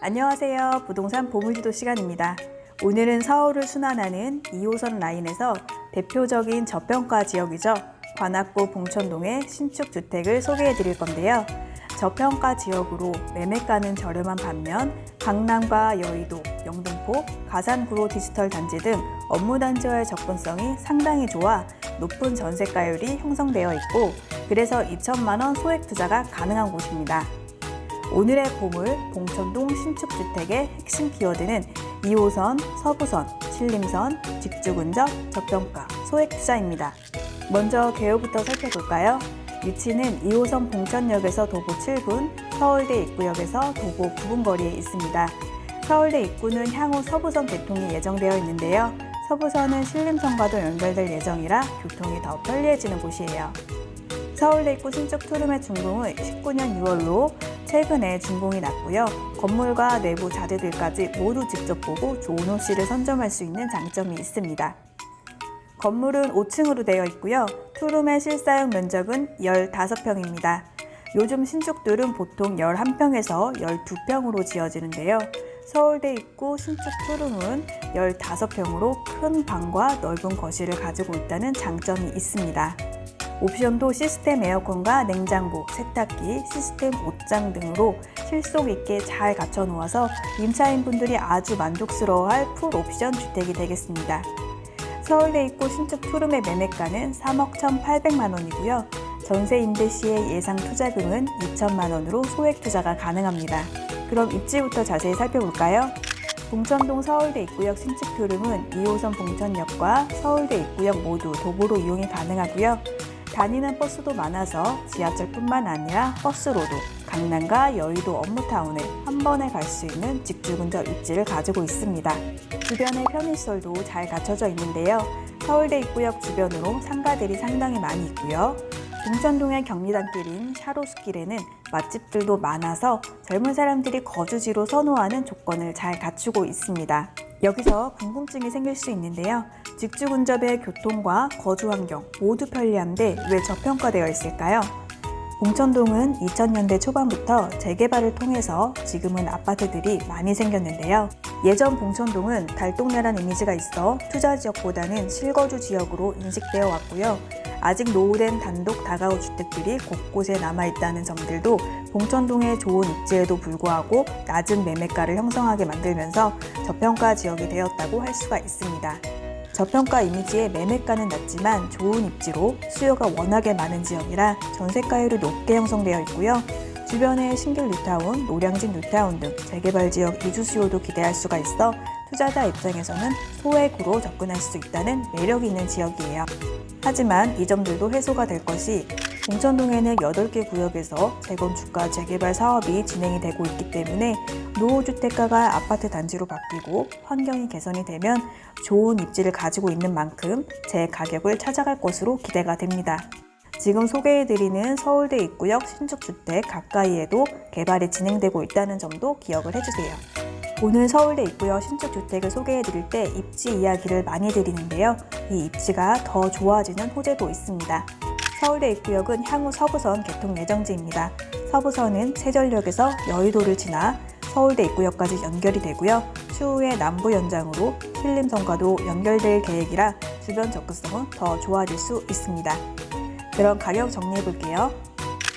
안녕하세요. 부동산 보물지도 시간입니다. 오늘은 서울을 순환하는 2호선 라인에서 대표적인 저평가 지역이죠. 관악구 봉천동의 신축 주택을 소개해 드릴 건데요. 저평가 지역으로 매매가는 저렴한 반면 강남과 여의도, 영등포, 가산구로 디지털 단지 등 업무 단지와의 접근성이 상당히 좋아 높은 전세가율이 형성되어 있고 그래서 2천만 원 소액 투자가 가능한 곳입니다. 오늘의 보물 봉천동 신축주택의 핵심 키워드는 2호선, 서부선, 신림선, 직주근접, 저평가, 소액투자입니다. 먼저 개요부터 살펴볼까요? 위치는 2호선 봉천역에서 도보 7분, 서울대 입구역에서 도보 9분 거리에 있습니다. 서울대 입구는 향후 서부선 개통이 예정되어 있는데요. 서부선은 신림선과도 연결될 예정이라 교통이 더 편리해지는 곳이에요. 서울대 입구 신축 투룸의 준공은 19년 6월로 최근에 준공이 났고요. 건물과 내부 자재들까지 모두 직접 보고 좋은 호실을 선점할 수 있는 장점이 있습니다. 건물은 5층으로 되어 있고요. 투룸의 실사용 면적은 15평입니다. 요즘 신축들은 보통 11평에서 12평으로 지어지는데요. 서울대 입구 신축 투룸은 15평으로 큰 방과 넓은 거실을 가지고 있다는 장점이 있습니다. 옵션도 시스템 에어컨과 냉장고, 세탁기, 시스템 옷장 등으로 실속 있게 잘 갖춰 놓아서 임차인분들이 아주 만족스러워할 풀 옵션 주택이 되겠습니다. 서울대 입구 신축 투룸의 매매가는 3억 1,800만 원이고요. 전세 임대 시의 예상 투자금은 2천만 원으로 소액 투자가 가능합니다. 그럼 입지부터 자세히 살펴볼까요? 봉천동 서울대 입구역 신축 투룸은 2호선 봉천역과 서울대 입구역 모두 도보로 이용이 가능하고요. 다니는 버스도 많아서 지하철뿐만 아니라 버스로도 강남과 여의도 업무타운을 한 번에 갈 수 있는 직주근접 입지를 가지고 있습니다. 주변에 편의시설도 잘 갖춰져 있는데요. 서울대 입구역 주변으로 상가들이 상당히 많이 있고요. 봉천동의 경리단길인 샤로스길에는 맛집들도 많아서 젊은 사람들이 거주지로 선호하는 조건을 잘 갖추고 있습니다. 여기서 궁금증이 생길 수 있는데요. 직주 근접의 교통과 거주 환경 모두 편리한데 왜 저평가되어 있을까요? 봉천동은 2000년대 초반부터 재개발을 통해서 지금은 아파트들이 많이 생겼는데요. 예전 봉천동은 달동네란 이미지가 있어 투자 지역보다는 실거주 지역으로 인식되어 왔고요. 아직 노후된 단독 다가구 주택들이 곳곳에 남아 있다는 점들도 봉천동의 좋은 입지에도 불구하고 낮은 매매가를 형성하게 만들면서 저평가 지역이 되었다고 할 수가 있습니다. 저평가 이미지의 매매가는 낮지만 좋은 입지로 수요가 워낙에 많은 지역이라 전세가율이 높게 형성되어 있고요. 주변에 신길 뉴타운, 노량진 뉴타운 등 재개발 지역 이주 수요도 기대할 수가 있어 투자자 입장에서는 소액으로 접근할 수 있다는 매력이 있는 지역이에요. 하지만 이 점들도 해소가 될 것이 봉천동에는 8개 구역에서 재건축과 재개발 사업이 진행이 되고 있기 때문에 노후주택가가 아파트 단지로 바뀌고 환경이 개선이 되면 좋은 입지를 가지고 있는 만큼 제 가격을 찾아갈 것으로 기대가 됩니다. 지금 소개해드리는 서울대 입구역 신축주택 가까이에도 개발이 진행되고 있다는 점도 기억을 해주세요. 오늘 서울대 입구역 신축주택을 소개해드릴 때 입지 이야기를 많이 드리는데요. 이 입지가 더 좋아지는 호재도 있습니다. 서울대 입구역은 향후 서부선 개통 예정지입니다. 서부선은 세전역에서 여의도를 지나 서울대 입구역까지 연결이 되고요. 추후에 남부 연장으로 신림선과도 연결될 계획이라 주변 접근성은 더 좋아질 수 있습니다. 그럼 가격 정리해 볼게요.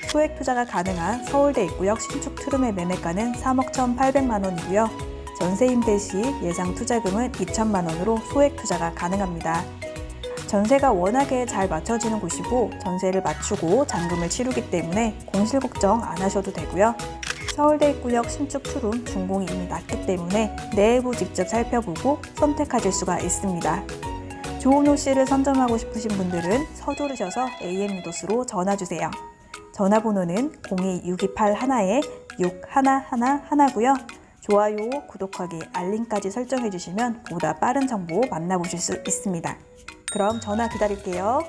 소액 투자가 가능한 서울대 입구역 신축 트름의 매매가는 3억 1,800만 원이고요. 전세 임대 시 예상 투자금은 2천만 원으로 소액 투자가 가능합니다. 전세가 워낙에 잘 맞춰지는 곳이고 전세를 맞추고 잔금을 치르기 때문에 공실 걱정 안 하셔도 되고요. 서울대 입구역 신축 투룸 준공이 이미 났기 때문에 내부 직접 살펴보고 선택하실 수가 있습니다. 좋은 호실을 선점하고 싶으신 분들은 서두르셔서 AM 유도스로 전화주세요. 전화번호는 02-628-1에-6111고요. 좋아요, 구독하기, 알림까지 설정해 주시면 보다 빠른 정보 만나보실 수 있습니다. 그럼 전화 기다릴게요.